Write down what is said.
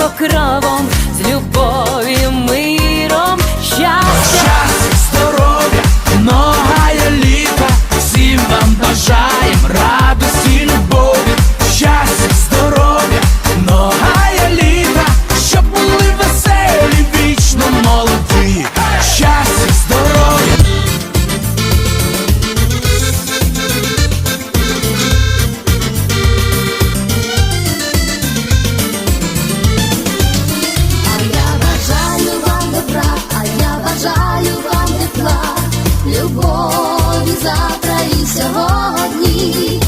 pokrawą сьогодні.